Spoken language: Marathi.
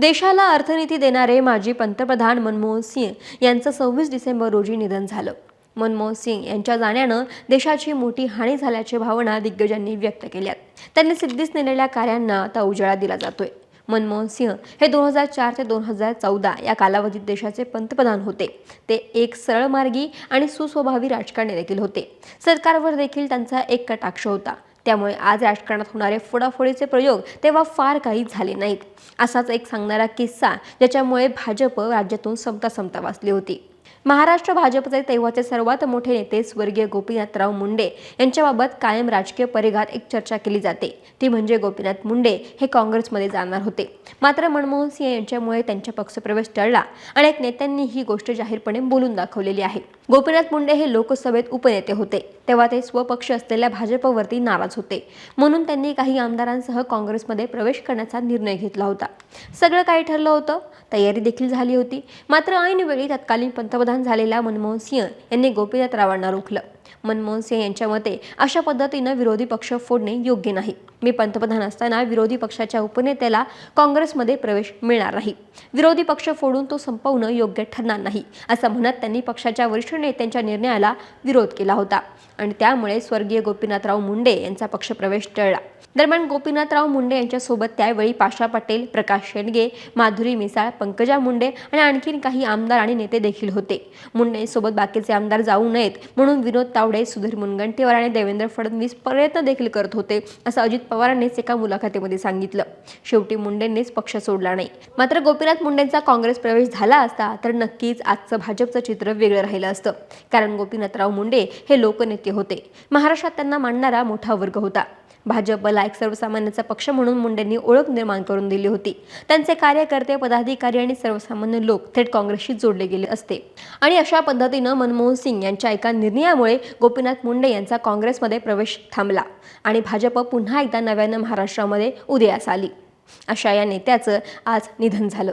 देशाला अर्थनीती देणारे माजी पंतप्रधान मनमोहन सिंग यांचं सव्वीस डिसेंबर रोजी निधन झालं. मनमोहन सिंग यांच्या जाण्यानं देशाची मोठी हानी झाल्याची भावना दिग्गजांनी व्यक्त केल्यात. त्यांनी सिद्धीस नेलेल्या कार्यांना आता उजाळा दिला जातोय. मनमोहन सिंह हे दोन हजार चार ते दोन हजार चौदा या कालावधीत देशाचे पंतप्रधान होते. ते एक सरळमार्गी आणि सुस्वभावी राजकारणी देखील होते. सरकारवर देखील त्यांचा एक कटाक्ष होता. त्यामुळे आज राजकारणात होणारे फोडाफोडीचे प्रयोग तेव्हा फार काही झाले नाहीत. असाच एक सांगणारा किस्सा ज्याच्यामुळे भाजप राज्यातून समता समता वाचली होती. महाराष्ट्र भाजपचे तेव्हाचे सर्वात मोठे नेते स्वर्गीय गोपीनाथराव मुंडे यांच्याबाबत कायम राजकीय परिघात एक चर्चा केली जाते. ती म्हणजे गोपीनाथ मुंडे हे काँग्रेसमध्ये जाणार होते. मात्र मनमोहन सिंह यांच्यामुळे त्यांच्या पक्षप्रवेश टळला अनेक नेत्यांनी ही गोष्ट जाहीरपणे बोलून दाखवलेली आहे. गोपीनाथ मुंडे हे लोकसभेत उपनेते होते. तेव्हा ते स्वपक्ष असलेल्या भाजपवरती नाराज होते. म्हणून त्यांनी काही आमदारांसह काँग्रेसमध्ये प्रवेश करण्याचा निर्णय घेतला होता. सगळं काही ठरलं होतं. तयारी देखील झाली होती. मात्र ऐनवेळी तत्कालीन पंतप्रधान झालेला मनमोहन सिंह यांनी गोपीनाथ रावांना रोखलं. मनमोहन सिंह यांच्या मते अशा पद्धतीनं विरोधी पक्ष फोडणे योग्य नाही. मी पंतप्रधान असताना विरोधी पक्षाच्या उपनेत्याला काँग्रेसमध्ये प्रवेश मिळणार नाही. विरोधी पक्ष फोडून तो संपवणं योग्य ठरणार नाही असं म्हणत त्यांनी पक्षाच्या वरिष्ठ नेत्यांच्या निर्णयाला विरोध केला होता. आणि त्यामुळे स्वर्गीय गोपीनाथराव मुंडे यांचा पक्षप्रवेश टळला. दरम्यान गोपीनाथराव मुंडे यांच्यासोबत त्यावेळी पाशा पटेल प्रकाश शेंडगे माधुरी मिसाळ पंकजा मुंडे आणि आणखीन काही आमदार आणि नेते देखील होते. मुंडेंसोबत बाकीचे आमदार जाऊ नयेत म्हणून विनोद तावडे तावडे सुधीर मुनगंटीवार आणि देवेंद्र फडणवीस प्रयत्न देखील करत होते असं अजित पवारांनीच एका मुलाखतीमध्ये सांगितलं. शेवटी मुंडेंनीच पक्ष सोडला नाही. मात्र गोपीनाथ मुंडेंचा काँग्रेस प्रवेश झाला असता तर नक्कीच आजचं भाजपचं चित्र वेगळं राहिलं असतं. कारण गोपीनाथराव मुंडे हे लोकनेते होते. महाराष्ट्रात त्यांना मानणारा मोठा वर्ग होता. भाजपला एक सर्वसामान्याचा पक्ष म्हणून मुंडेंनी ओळख निर्माण करून दिली होती. त्यांचे कार्यकर्ते पदाधिकारी आणि सर्वसामान्य लोक थेट काँग्रेसशी जोडले गेले असते. आणि अशा पद्धतीनं मनमोहन सिंग यांच्या एका निर्णयामुळे गोपीनाथ मुंडे यांचा काँग्रेसमध्ये प्रवेश थांबला आणि भाजप पुन्हा एकदा नव्यानं महाराष्ट्रामध्ये उदयास आली. अशा या नेत्याचं आज निधन झालं.